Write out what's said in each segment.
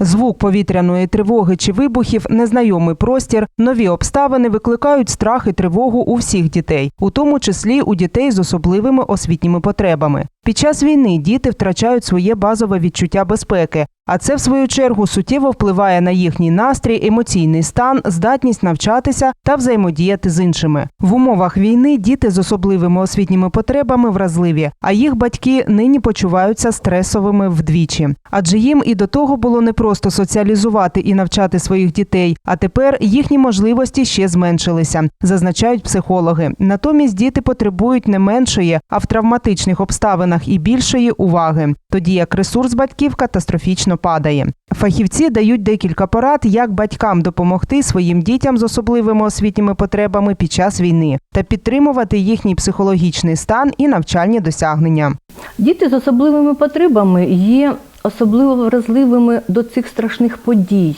Звук повітряної тривоги чи вибухів, незнайомий простір, нові обставини викликають страх і тривогу у всіх дітей, у тому числі у дітей з особливими освітніми потребами. Під час війни діти втрачають своє базове відчуття безпеки, а це в свою чергу суттєво впливає на їхній настрій, емоційний стан, здатність навчатися та взаємодіяти з іншими. В умовах війни діти з особливими освітніми потребами вразливі, а їх батьки нині почуваються стресовими вдвічі. Адже їм і до того було непросто соціалізувати і навчати своїх дітей, а тепер їхні можливості ще зменшилися, зазначають психологи. Натомість діти потребують не меншої, а в травматичних обставинах і більшої уваги, тоді як ресурс батьків катастрофічно падає. Фахівці дають декілька порад, як батькам допомогти своїм дітям з особливими освітніми потребами під час війни та підтримувати їхній психологічний стан і навчальні досягнення. Діти з особливими потребами є особливо вразливими до цих страшних подій.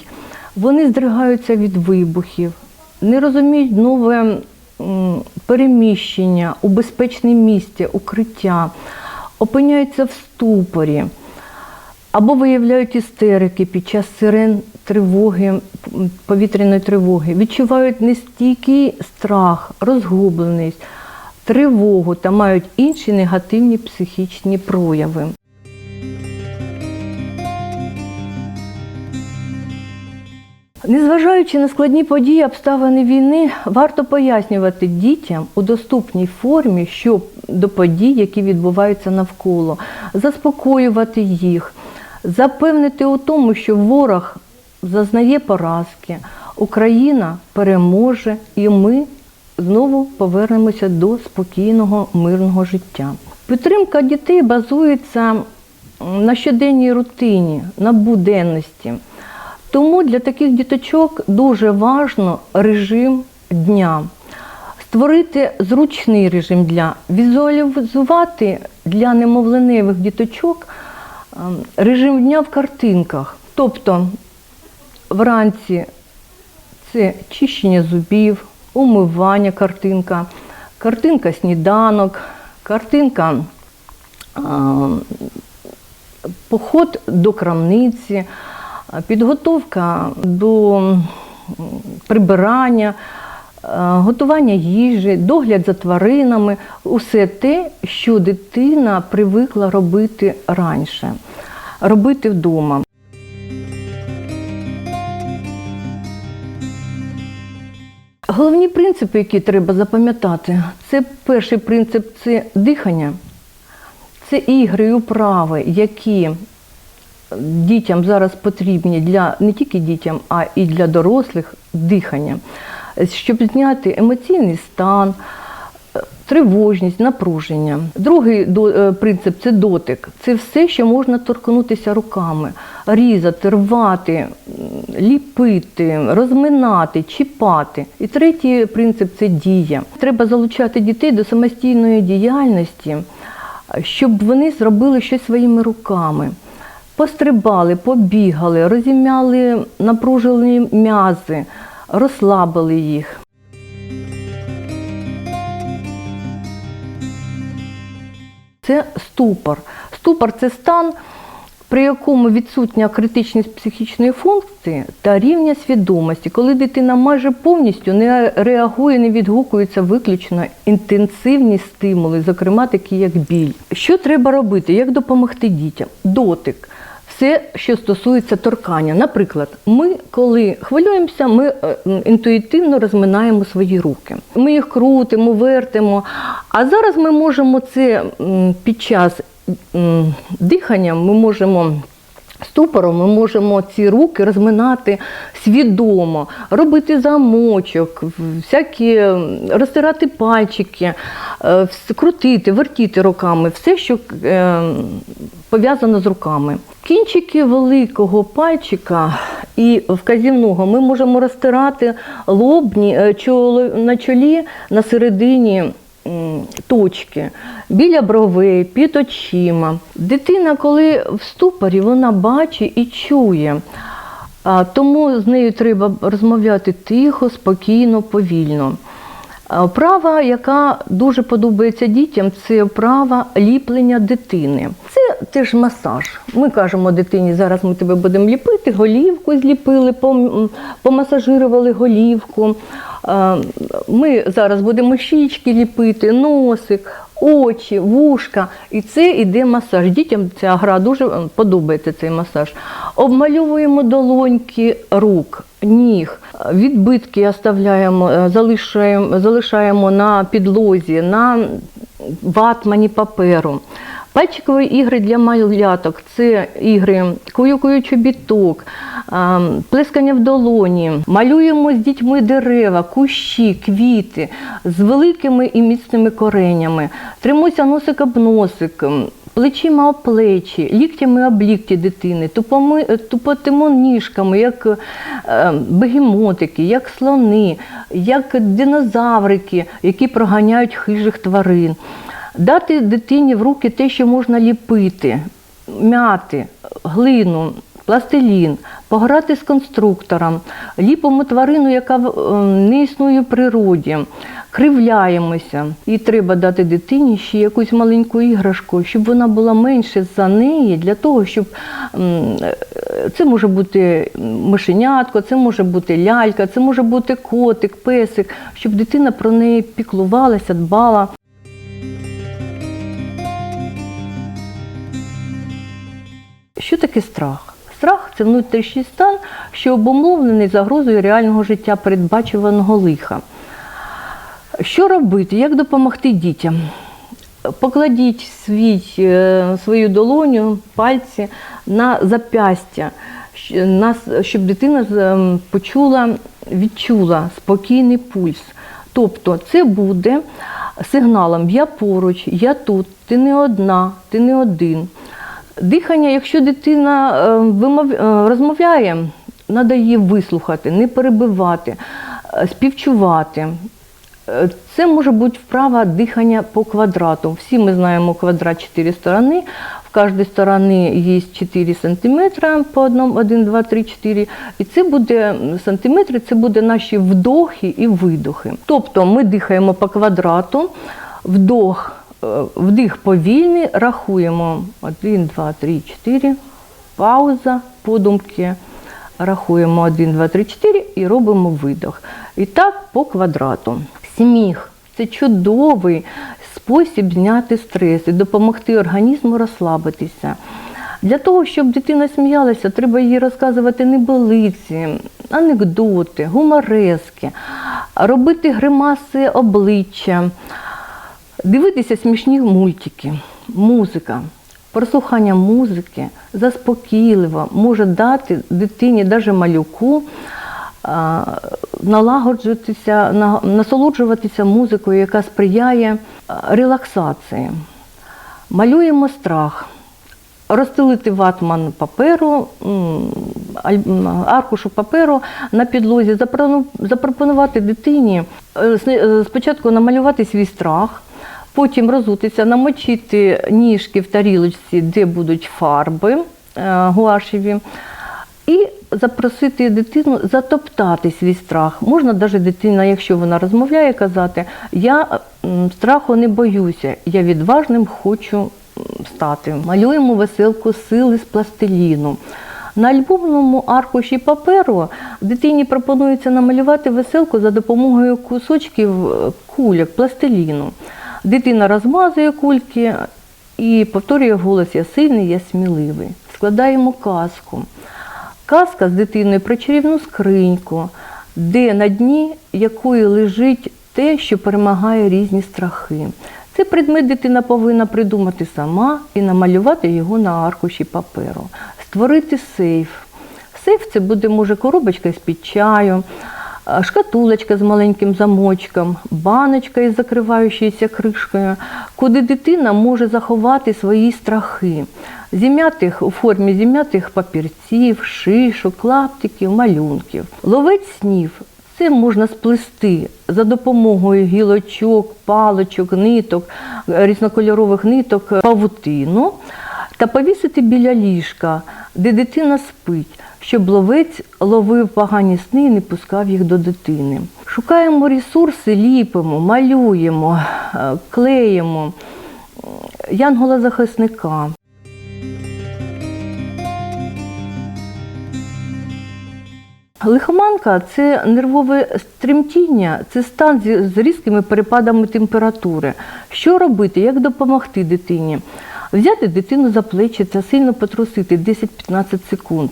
Вони здригаються від вибухів, не розуміють нове переміщення у безпечне місце, укриття, опиняються в ступорі або виявляють істерики під час сирен тривоги, повітряної тривоги, відчувають нестійкий страх, розгубленість, тривогу та мають інші негативні психічні прояви. Незважаючи на складні події, обставини війни, варто пояснювати дітям у доступній формі, що до подій, які відбуваються навколо, заспокоювати їх, запевнити у тому, що ворог зазнає поразки, Україна переможе, і ми знову повернемося до спокійного мирного життя. Підтримка дітей базується на щоденній рутині, на буденності. Тому для таких діточок дуже важно режим дня. Створити зручний режим дня, візуалізувати для немовленевих діточок режим дня в картинках. Тобто вранці це чищення зубів, умивання картинка, картинка сніданок, картинка поход до крамниці, підготовка до прибирання, готування їжі, догляд за тваринами усе те, що дитина привикла робити раніше, робити вдома. Головні принципи, які треба запам'ятати, це перший принцип це дихання, це ігри і управи, які дітям зараз потрібні для не тільки дітям, а і для дорослих дихання, щоб зняти емоційний стан, тривожність, напруження. Другий е, принцип це дотик. Це все, що можна торкнутися руками, різати, рвати, ліпити, розминати, чіпати. І третій принцип це дія. Треба залучати дітей до самостійної діяльності, щоб вони зробили щось своїми руками. Пострибали, побігали, розім'яли напружені м'язи, розслабили їх. Це ступор. Ступор це стан, при якому відсутня критичність психічної функції та рівня свідомості, коли дитина майже повністю не реагує, не відгукується виключно інтенсивні стимули, зокрема такі як біль. Що треба робити? Як допомогти дітям? Дотик. Все, що стосується торкання. Наприклад, ми, коли хвилюємося, ми е, інтуїтивно розминаємо свої руки. Ми їх крутимо, вертимо. А зараз ми можемо це під час дихання, ми можемо. Ступором ми можемо ці руки розминати свідомо, робити замочок, всякі розтирати пальчики, е, крутити, вертіти руками, все, що е, пов'язано з руками. Кінчики великого пальчика і вказівного ми можемо розтирати лобні е, на чолі на середині точки, біля бровей, під очима. Дитина, коли в ступорі, вона бачить і чує. Тому з нею треба розмовляти тихо, спокійно, повільно. А Вправа, яка дуже подобається дітям, це вправа ліплення дитини. Це теж масаж. Ми кажемо дитині, зараз ми тебе будемо ліпити, голівку зліпили, пом- помасажирували голівку. Е, Ми зараз будемо щічки ліпити, носик, очі, вушка. І це іде масаж. Дітям ця гра дуже е, подобається цей масаж. Обмальовуємо долоньки рук, ніг, відбитки оставляємо, е, залишаємо, залишаємо на підлозі, на ватмані паперу. Пальчикові ігри для маляток це ігри кую-кую чобіток, плескання в долоні. Малюємо з дітьми дерева, кущі, квіти з великими і міцними коренями. Тримося носик об носик. Плечима об плечі, ліктями об лікті дитини, тупоми, тупотимо ніжками, як е, бегемотики, як слони, як динозаврики, які проганяють хижих тварин. Дати дитині в руки те, що можна ліпити, мяти, глину, пластилін, пограти з конструктором, ліпимо тварину, яка е, не існує в природі, кривляємося. І треба дати дитині ще якусь маленьку іграшку, щоб вона була менше за неї, для того, щоб е, це може бути мишенятко, це може бути лялька, це може бути котик, песик, щоб дитина про неї піклувалася, дбала. Що таке страх? Страх це внутрішній стан, що обумовлений загрозою реального життя передбачуваного лиха. Що робити? Як допомогти дітям? Покладіть свій, е, свою долоню, пальці на запястя, щоб дитина ем, почула, відчула спокійний пульс. Тобто це буде сигналом Я поруч, я тут, ти не одна, ти не один. Дихання, якщо дитина е, вимов- е, розмовляє, треба її вислухати, не перебивати, е, співчувати. Е, Це може бути вправа дихання по квадрату. Всі ми знаємо квадрат 4 сторони. В кожній стороні є 4 сантиметри по одному, 1, 2, 3, 4. І це буде сантиметри, це буде наші вдохи і видохи. Тобто ми дихаємо по квадрату, вдох, вдих повільний, рахуємо 1, 2, 3, 4, пауза, подумки. Рахуємо 1, 2, 3, 4 і робимо видох. І так по квадрату. Сміх це чудовий спосіб зняти стрес і допомогти організму розслабитися. Для того, щоб дитина сміялася, треба їй розказувати небелиці, анекдоти, гуморески, робити гримаси обличчя, дивитися смішні мультики, музика. Прослухання музики заспокійливо може дати дитині, навіть малюку, налагоджуватися, насолоджуватися музикою, яка сприяє релаксації. Малюємо страх. Розстелити ватман паперу, аркушу паперу на підлозі, запропонувати дитині е, е, спочатку намалювати свій страх, потім розутися, намочити ніжки в тарілочці, де будуть фарби е, гуашеві, і запросити дитину затоптати свій страх. Можна навіть дитина, якщо вона розмовляє, казати: Я страху не боюся, я відважним хочу стати. Малюємо веселку сили з пластиліну. На альбомному аркуші паперу дитині пропонується намалювати веселку за допомогою кусочків е, кульок, пластиліну. Дитина розмазує кульки і повторює голос Я сильний, я сміливий. Складаємо казку. Казка з дитиною про чарівну скриньку, де на дні якої лежить те, що перемагає різні страхи. Цей предмет дитина повинна придумати сама і намалювати його на аркуші паперу, створити сейф. Сейф це буде, може, коробочка з-під чаю, а, шкатулочка з маленьким замочком, баночка із закриваючоюся кришкою, куди дитина може заховати свої страхи, зім'ятих у формі зім'ятих папірців, шишок, клаптиків, малюнків. Ловець снів це можна сплести за допомогою гілочок, палочок, ниток, різнокольорових ниток, павутину та повісити біля ліжка, де дитина спить, щоб ловець ловив погані сни і не пускав їх до дитини. Шукаємо ресурси, ліпимо, малюємо, е, клеїмо янгола захисника. Лихоманка це нервове стремтіння, це стан з різкими перепадами температури. Що робити, як допомогти дитині? Взяти дитину за плечі та сильно потрусити 10-15 секунд.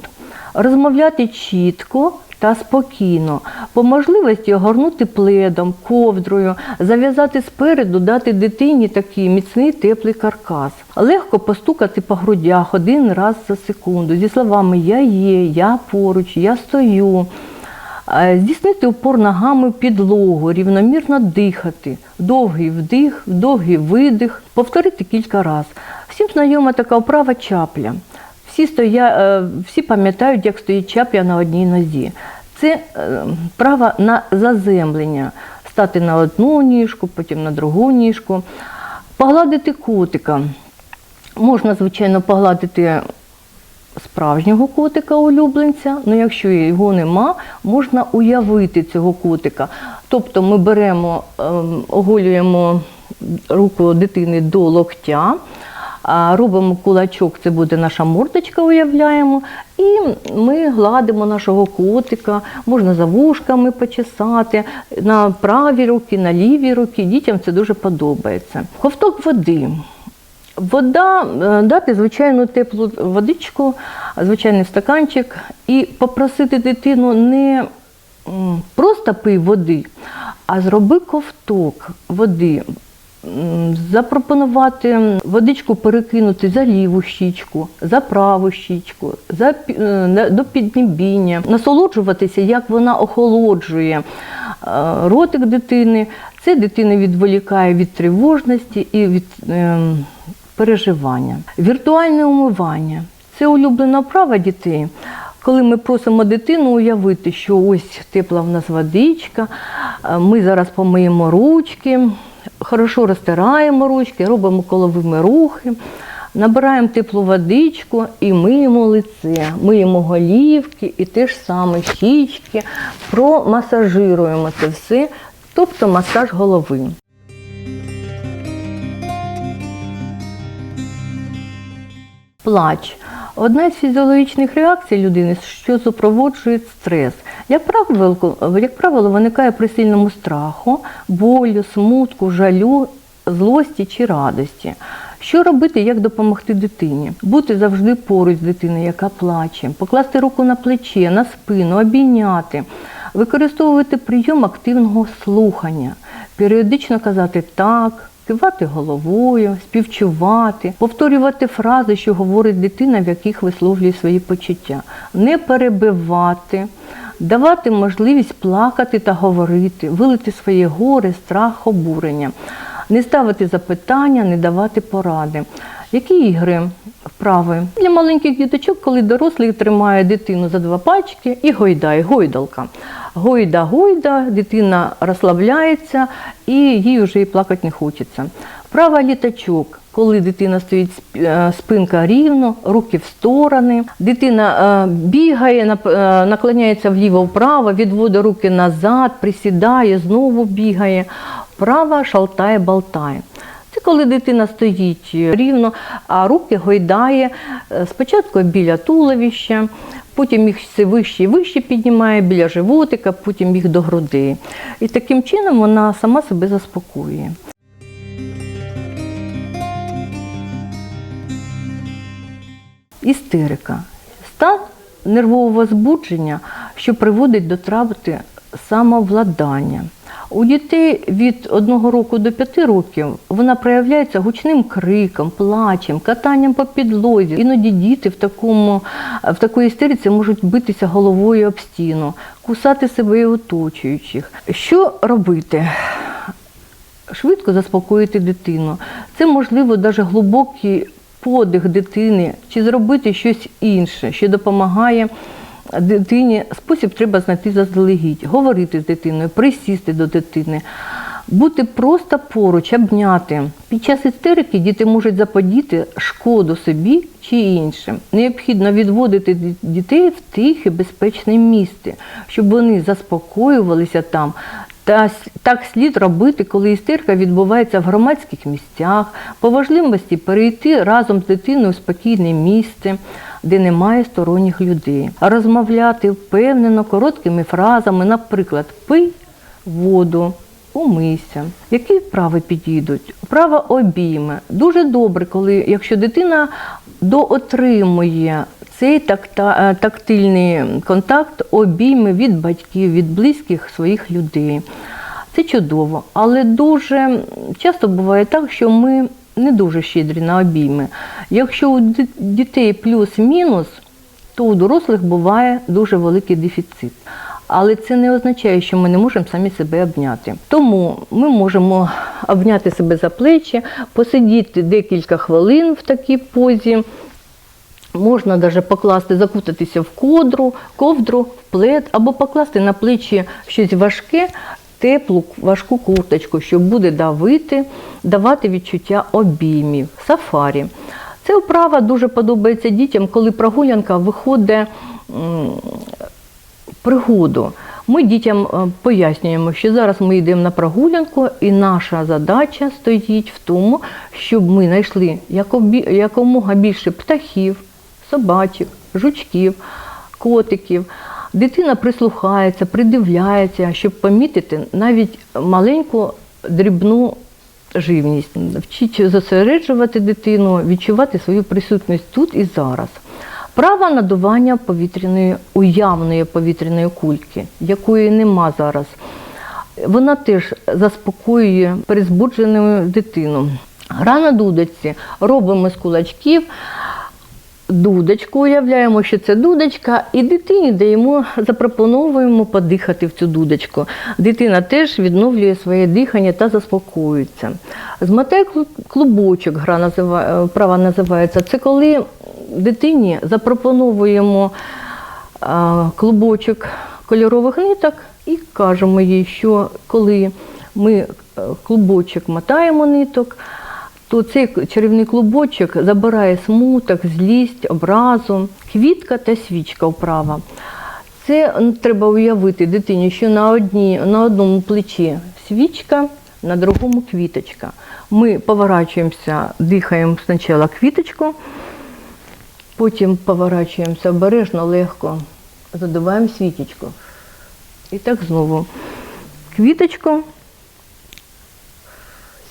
Розмовляти чітко та спокійно, по можливості огорнути пледом, ковдрою, зав'язати спереду, дати дитині такий міцний теплий каркас. Легко постукати по грудях один раз за секунду зі словами Я є, я поруч, я стою. Е, Здійснити опор ногами підлогу, рівномірно дихати, довгий вдих, довгий видих, повторити кілька разів. Всім знайома така вправа чапля. Всі, стоя, е, всі пам'ятають, як стоїть чапля на одній нозі. Це е, вправа на заземлення. Стати на одну ніжку, потім на другу ніжку, погладити котика. Можна, звичайно, погладити справжнього котика улюбленця. Ну, якщо його нема, можна уявити цього котика. Тобто ми беремо, ем, оголюємо руку дитини до локтя. Робимо кулачок, це буде наша мордочка, уявляємо, і ми гладимо нашого котика, можна за вушками почесати, на правій руки, на лівій руки. Дітям це дуже подобається. Ковток води. Вода, е, дати звичайну теплу водичку, звичайний стаканчик, і попросити дитину не просто пий води, а зроби ковток води. Запропонувати водичку перекинути за ліву щічку, за праву щічку, за, е, до піднебіння, насолоджуватися, як вона охолоджує е, ротик дитини. Це дитину відволікає від тривожності і від ем, переживання. Віртуальне умивання це улюблена вправа дітей. Коли ми просимо дитину уявити, що ось тепла в нас водичка, е, ми зараз помиємо ручки, хорошо розтираємо ручки, робимо коловими рухи, набираємо теплу водичку і миємо лице, миємо голівки і те ж саме щічки, промасажируємо це все, тобто масаж голови. Плач одна з фізіологічних реакцій людини, що супроводжує стрес. Як правило, як правило, виникає при сильному страху, болю, смутку, жалю, злості чи радості. Що робити, як допомогти дитині? Бути завжди поруч з дитиною, яка плаче, покласти руку на плече, на спину, обійняти, використовувати прийом активного слухання, періодично казати так. Кивати головою, співчувати, повторювати фрази, що говорить дитина, в яких висловлює свої почуття, не перебивати, давати можливість плакати та говорити, вилити своє горе, страх, обурення, не ставити запитання, не давати поради. Які ігри, вправи для маленьких діточок, коли дорослий тримає дитину за два пальчики і гойдає, гойдалка. Гойда, гойда, дитина розслабляється і їй вже і плакати не хочеться. Вправа літачок, коли дитина стоїть е, спинка рівно, руки в сторони, дитина е, бігає, е, наклоняється вліво-вправо, відводить руки назад, присідає, знову бігає. Вправа шалтає-болтає. Коли дитина стоїть рівно, а руки гойдає е, спочатку біля туловища, потім їх все вище і вище піднімає біля животика, потім їх до грудей. І таким чином вона сама себе заспокоює. Істерика. Стан нервового збудження, що приводить до трати самовладання. У дітей від 1 року до 5 років вона проявляється гучним криком, плачем, катанням по підлозі. Іноді діти в, такому, в такої істериці можуть битися головою об стіну, кусати себе і оточуючих. Що робити? швидко заспокоїти дитину. Це можливо навіть глибокий подих дитини чи зробити щось інше, що допомагає дитині. Спосіб треба знайти заздалегідь, говорити з дитиною, присісти до дитини. Бути просто поруч, обняти. Під час істерики діти можуть заподіти шкоду собі чи іншим. Необхідно відводити дітей в тихе, безпечне місце, щоб вони заспокоювалися там. Та так слід робити, коли істерика відбувається в громадських місцях, по важливості перейти разом з дитиною в спокійне місце, де немає сторонніх людей. Розмовляти впевнено короткими фразами, наприклад, пий воду, умийся. Які вправи підійдуть? Вправа обійми. Дуже добре, коли якщо дитина доотримує цей е, тактильний контакт, обійми від батьків, від близьких своїх людей. Це чудово, але дуже часто буває так, що ми не дуже щедрі на обійми. Якщо у дітей плюс-мінус, то у дорослих буває дуже великий дефіцит. Але це не означає, що ми не можемо самі себе обняти. Тому ми можемо обняти себе за плечі, посидіти декілька хвилин в такій позі. Можна навіть покласти, закутатися в кодру, ковдру, в плед, або покласти на плечі щось важке, теплу, важку курточку, що буде давити, давати відчуття обіймів, сафарі. Ця вправа дуже подобається дітям, коли прогулянка виходить пригоду. Ми дітям е, пояснюємо, що зараз ми йдемо на прогулянку, і наша задача стоїть в тому, щоб ми знайшли якомога більше птахів, собачок, жучків, котиків. Дитина прислухається, придивляється, щоб помітити навіть маленьку дрібну живність. Вчить зосереджувати дитину, відчувати свою присутність тут і зараз. Право надування повітряної уявної повітряної кульки, якої нема зараз. Вона теж заспокоює перезбуджену дитину. Гра на дудочці робимо з кулачків. Дудочку уявляємо, що це дудочка, і дитині даємо, запропоновуємо подихати в цю дудочку. Дитина теж відновлює своє дихання та заспокоюється. Змотай клу- клубочок, гра називає, права називається. Це коли дитині запропоновуємо клубочок кольорових ниток і кажемо їй, що коли ми е, клубочок мотаємо ниток, то цей чарівний клубочок забирає смуток, злість, образу, квітка та свічка вправа. Це треба уявити дитині, що на, одній, на одному плечі свічка, на другому квіточка. Ми поворачуємося, дихаємо спочатку квіточку, потім поворачуємося обережно, легко, задуваємо світочку. І так знову. Квіточку,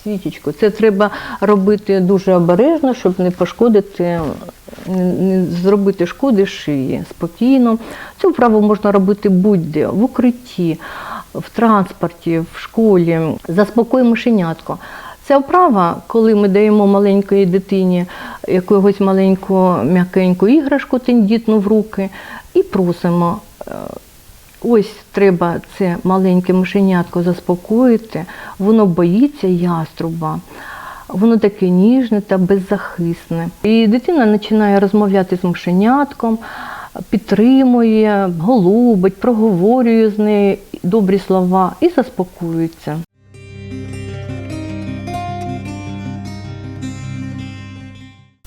свічечку. Це треба робити дуже обережно, щоб не пошкодити, не, зробити шкоди шиї спокійно. Цю вправу можна робити будь-де, в укритті, в транспорті, в школі. Заспокой мишенятко. Ця вправа, коли ми даємо маленької дитині якогось маленьку м'якеньку іграшку тендітну в руки і просимо. Ось треба це маленьке мишенятко заспокоїти, воно боїться яструба, воно таке ніжне та беззахисне. І дитина починає розмовляти з мишенятком, підтримує, голубить, проговорює з нею добрі слова і заспокоюється.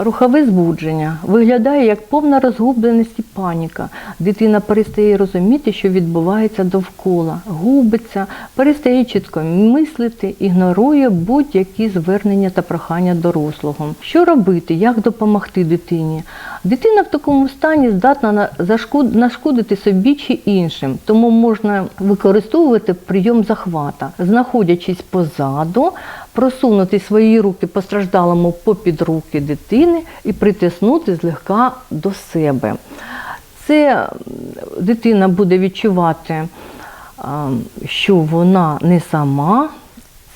Рухове збудження виглядає як повна розгубленість і паніка. Дитина перестає розуміти, що відбувається довкола, губиться, перестає чітко мислити, ігнорує будь-які звернення та прохання дорослого. Що робити, як допомогти дитині? Дитина в такому стані здатна на- нашкодити собі чи іншим, тому можна використовувати прийом захвата, знаходячись позаду, просунути свої руки постраждалому попід руки дитини і притиснути злегка до себе. Це дитина буде відчувати, що вона не сама.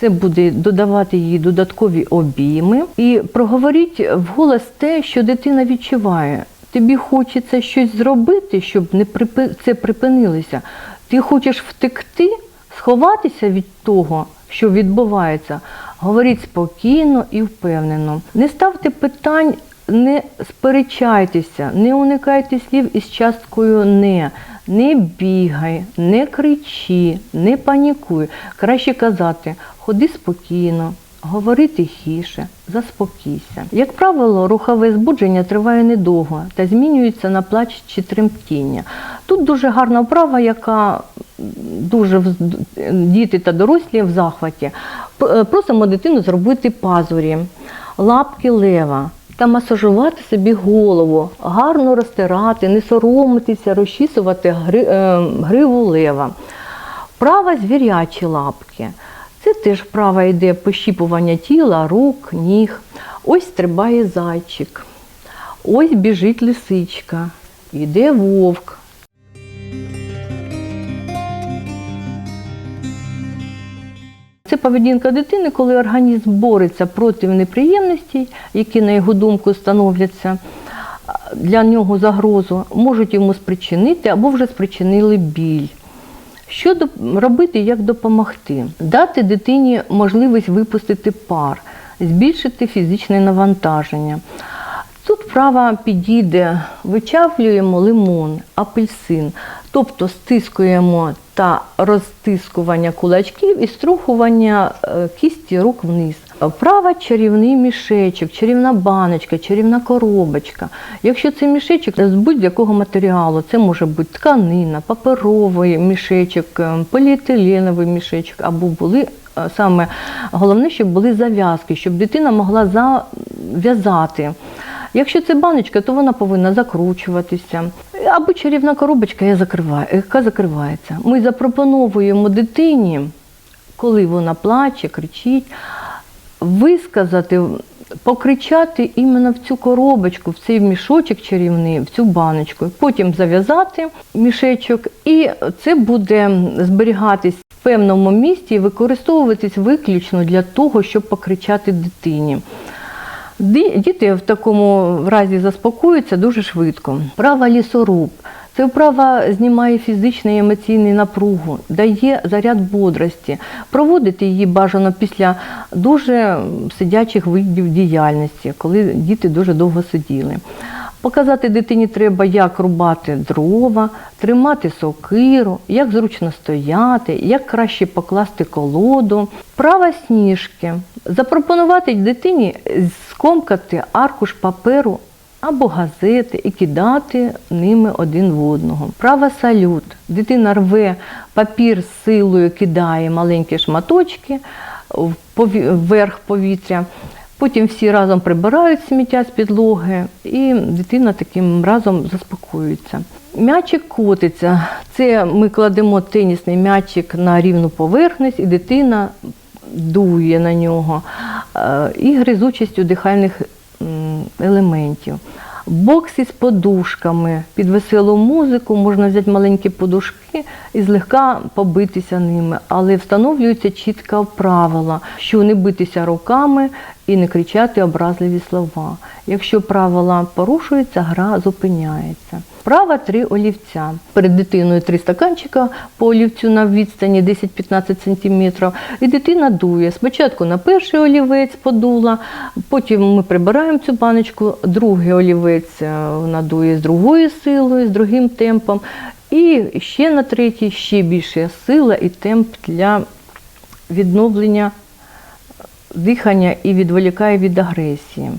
Це буде додавати їй додаткові обійми. І проговоріть вголос те, що дитина відчуває. Тобі хочеться щось зробити, щоб не припи... це припинилося. Ти хочеш втекти, сховатися від того, що відбувається. Говоріть спокійно і впевнено. Не ставте питань, не сперечайтеся, не уникайте слів із часткою не. Не бігай, не кричи, не панікуй. Краще казати, ходи спокійно, говори тихіше, заспокійся. Як правило, рухове збудження триває недовго та змінюється на плач чи тремтіння. Тут дуже гарна вправа, яка дуже діти та дорослі в захваті. Е, Просимо дитину зробити пазурі, лапки лева. та масажувати собі голову, гарно розтирати, не соромитися, розчісувати е, гриву лева. Права звірячі лапки. Це теж вправа йде пощіпування тіла, рук, ніг. Ось стрибає зайчик. Ось біжить лисичка. Йде вовк. Це поведінка дитини, коли організм бореться проти неприємностей, які, на його думку, становляться для нього загрозу, можуть йому спричинити або вже спричинили біль. Що робити, як допомогти? Дати дитині можливість випустити пар, збільшити фізичне навантаження. Тут вправа підійде, вичавлюємо лимон, апельсин, тобто стискуємо та розтискування кулачків і струхування е, кісті рук вниз. Вправа чарівний мішечок, чарівна баночка, чарівна коробочка. Якщо це мішечок з будь-якого матеріалу, це може бути тканина, паперовий мішечок, е, поліетиленовий мішечок, або були саме головне, щоб були зав'язки, щоб дитина могла зав'язати. Якщо це баночка, то вона повинна закручуватися. Або чарівна коробочка, яка закривається. Ми запропонуємо дитині, коли вона плаче, кричить, висказати, покричати іменно в цю коробочку, в цей мішочок чарівний, в цю баночку. Потім зав'язати мішечок, і це буде зберігатись певному місці і використовуватись виключно для того, щоб покричати дитині. Ді- Діти в такому разі заспокоюються дуже швидко. Права лісоруб. Це вправа знімає фізичну і емоційну напругу, дає заряд бодрості. Проводити її бажано після дуже сидячих видів діяльності, коли діти дуже довго сиділи. Показати дитині треба, як рубати дрова, тримати сокиру, як зручно стояти, як краще покласти колоду. Права сніжки. Запропонувати дитині скомкати аркуш паперу або газети і кидати ними один в одного. Права салют. Дитина рве папір з силою, кидає маленькі шматочки вверх повітря. Потім всі разом прибирають сміття з підлоги, і дитина таким разом заспокоюється. М'ячик котиться. Це ми кладемо тенісний м'ячик на рівну поверхність, і дитина дує на нього. Е, Ігри з участю дихальних елементів. Бокс із подушками. Під веселу музику можна взяти маленькі подушки і злегка побитися ними, але встановлюється чітко правила, що не битися руками і не кричати образливі слова. Якщо правила порушуються, гра зупиняється. Права три олівця. Перед дитиною три стаканчика по олівцю на відстані 10-15 см. І дитина дує. Спочатку на перший олівець подула, потім ми прибираємо цю баночку, другий олівець е, вона дує з другою силою, з другим темпом. І ще на третій ще більше сила і темп для відновлення дихання і відволікає від агресії.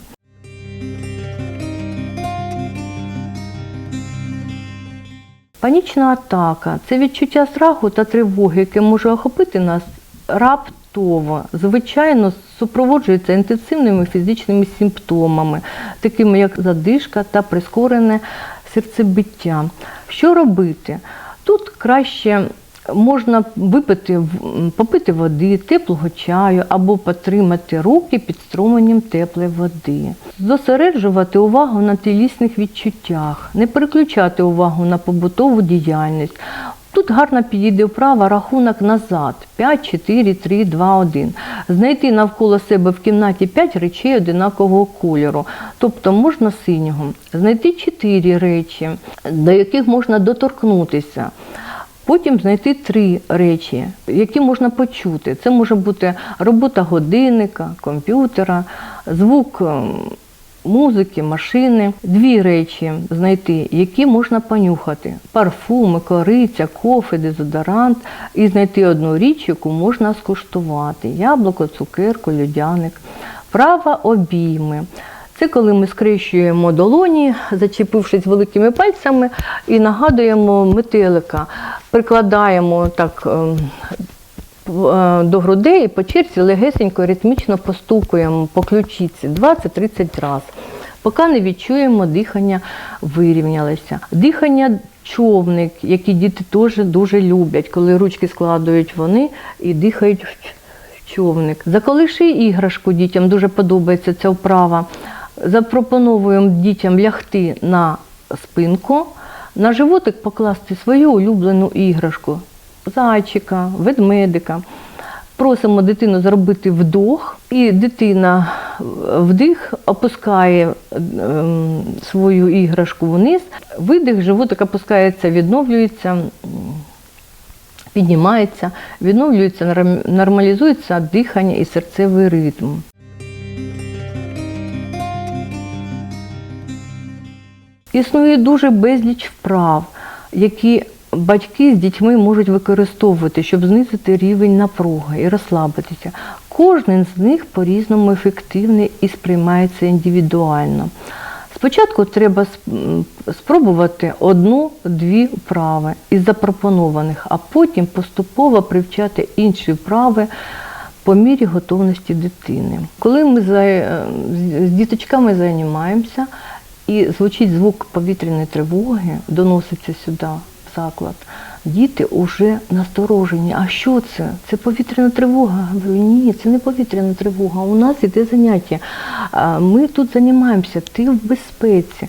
Панічна атака це відчуття страху та тривоги, яке може охопити нас раптово. Звичайно, супроводжується інтенсивними фізичними симптомами, такими як задишка та прискорене серцебиття. Що робити? Тут краще можна випити, попити води, теплого чаю або потримати руки під струменем теплої води. Зосереджувати увагу на тілісних відчуттях, не переключати увагу на побутову діяльність. Тут гарно підійде вправа рахунок назад 5, 4, 3, 2, 1. Знайти навколо себе в кімнаті 5 речей одинакового кольору, тобто можна синього. Знайти 4 речі, до яких можна доторкнутися. Потім знайти три речі, які можна почути. Це може бути робота годинника, комп'ютера, звук ем, музики, машини. Дві речі знайти, які можна понюхати: парфуми, кориця, кофе, дезодорант, і знайти одну річ, яку можна скуштувати: яблуко, цукерку, льодяник. Права обійми. Це коли ми скрещуємо долоні, зачепившись великими пальцями, і нагадуємо метелика, прикладаємо так ем, е, до грудей і по черзі легесенько ритмічно постукуємо по ключиці 20-30 разів. поки не відчуємо дихання вирівнялося. Дихання човник, які діти теж дуже люблять, коли ручки складують вони і дихають в човник. Заколиши іграшку дітям, дуже подобається ця вправа. Запропонуємо дітям лягти на спинку, на животик покласти свою улюблену іграшку зайчика, ведмедика. Просимо дитину зробити вдох, і дитина вдих опускає ем, свою іграшку вниз, видих, животик опускається, відновлюється, піднімається, відновлюється, нормалізується дихання і серцевий ритм. Існує дуже безліч вправ, які батьки з дітьми можуть використовувати, щоб знизити рівень напруги і розслабитися. Кожен з них по-різному ефективний і сприймається індивідуально. Спочатку треба сп- спробувати одну-дві вправи із запропонованих, а потім поступово привчати інші вправи по мірі готовності дитини. Коли ми е, з діточками займаємося і звучить звук повітряної тривоги, доноситься сюди, в заклад, діти вже насторожені. А що це? Це повітряна тривога? Я говорю, ні, це не повітряна тривога. У нас іде заняття. Ми тут займаємося, ти в безпеці.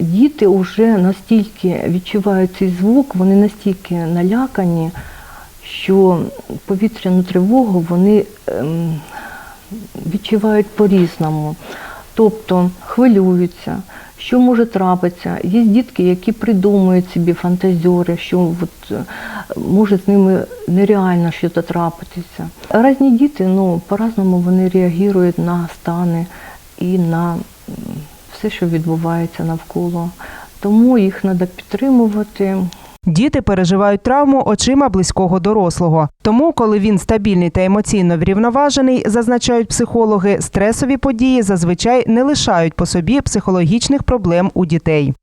Діти вже настільки відчувають цей звук, вони настільки налякані, що повітряну тривогу вони ем, відчувають по-різному. Тобто хвилюються, що може трапитися. Є дітки, які придумують собі фантазіори, що от, е, може з ними нереально щось трапитися. Різні діти ну, по-разному вони реагують на стани і на все, що відбувається навколо. Тому їх треба підтримувати. Діти переживають травму очима близького дорослого. Тому, коли він стабільний та емоційно врівноважений, зазначають психологи, стресові події зазвичай не лишають по собі психологічних проблем у дітей.